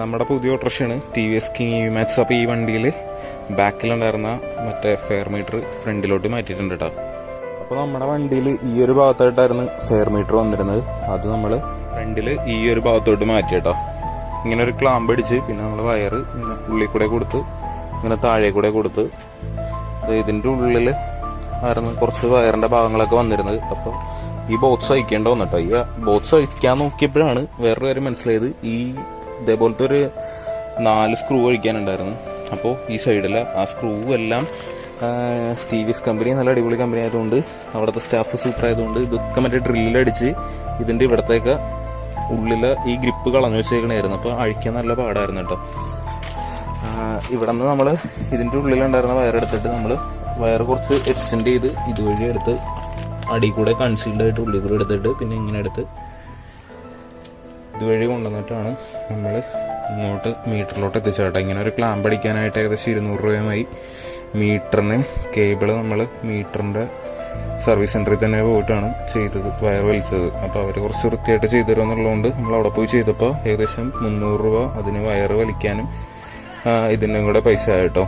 നമ്മുടെ പുതിയ ഓട്ടോറിക്ഷയാണ് T V S King U Max അപ്പോൾ ഈ വണ്ടിയിൽ ബാക്കിലുണ്ടായിരുന്ന മറ്റേ ഫെയർ മീറ്റർ ഫ്രണ്ടിലോട്ട് മാറ്റിയിട്ടുണ്ട് കേട്ടോ അപ്പോൾ നമ്മുടെ വണ്ടിയിൽ ഈ ഒരു ഭാഗത്തായിട്ടായിരുന്നു ഫെയർ മീറ്റർ വന്നിരുന്നത്. അത് നമ്മൾ ഫ്രണ്ടിൽ ഈ ഒരു ഭാഗത്തോട്ട് മാറ്റി കേട്ടോ ഇങ്ങനെ ഒരു ക്ലാമ്പ് അടിച്ച് പിന്നെ നമ്മൾ വയറ് ഇങ്ങനെ ഉള്ളിൽ കൂടെ കൊടുത്ത് ഇങ്ങനെ താഴെ കൂടെ കൊടുത്ത് ഇതിന്റെ ഉള്ളിൽ ആയിരുന്നു കുറച്ച് വയറിന്റെ ഭാഗങ്ങളൊക്കെ വന്നിരുന്നത്. അപ്പോൾ ഈ ബോക്സ് അയക്കേണ്ട വന്നിട്ടോ ഈ ബോക്സ് അയക്കാൻ നോക്കിയപ്പോഴാണ് വേറൊരു കാര്യം മനസ്സിലായത്. ഈ ഇതേപോലത്തെ ഒരു നാല് സ്ക്രൂ ഒഴിക്കാനുണ്ടായിരുന്നു. അപ്പോൾ ഈ സൈഡിലെ ആ സ്ക്രൂ എല്ലാം ടി വി എസ് കമ്പനി നല്ല അടിപൊളി കമ്പനി ആയതുകൊണ്ട് അവിടുത്തെ സ്റ്റാഫ് സൂപ്പർ ആയതുകൊണ്ട് ഇതൊക്കെ മറ്റേ ഡ്രില്ലടിച്ച് ഇതിന്റെ ഇവിടത്തേക്ക് ഉള്ളിലെ ഈ ഗ്രിപ്പ് കളഞ്ഞു വെച്ചേക്കണായിരുന്നു. അപ്പോൾ അഴിക്കാൻ നല്ല പാടായിരുന്നു കേട്ടോ. ഇവിടെ നിന്ന് നമ്മൾ ഇതിന്റെ ഉള്ളിലുണ്ടായിരുന്ന വയറെടുത്തിട്ട് നമ്മൾ വയർ കുറച്ച് എക്സ്റ്റെൻഡ് ചെയ്ത് ഇതുവഴി എടുത്ത് അടി കൂടെ കൺസീൽഡ് ആയിട്ട് ഉള്ളിൽ കൂടെ എടുത്തിട്ട് പിന്നെ ഇങ്ങനെ എടുത്ത് ഇതുവഴി കൊണ്ടുവന്നിട്ടാണ് നമ്മൾ ഇങ്ങോട്ട് മീറ്ററിലോട്ട് എത്തിച്ചേട്ടാ ഇങ്ങനെ ഒരു ക്ലാമ്പ് അടിക്കാനായിട്ട് ഏകദേശം ഇരുന്നൂറ് രൂപയുമായി മീറ്ററിന് കേബിൾ നമ്മൾ മീറ്ററിന്റെ സർവീസ് സെന്ററിൽ തന്നെ പോയിട്ടാണ് ചെയ്തത് വയർ വലിച്ചത്. അപ്പോൾ അവർ കുറച്ച് വൃത്തിയായിട്ട് ചെയ്തു തരുമെന്നുള്ളതുകൊണ്ട് നമ്മൾ അവിടെ പോയി ചെയ്തപ്പോൾ ഏകദേശം മുന്നൂറ് രൂപ അതിന് വയർ വലിക്കാനും ഇതിന്റെ കൂടെ പൈസ ആയിട്ടോ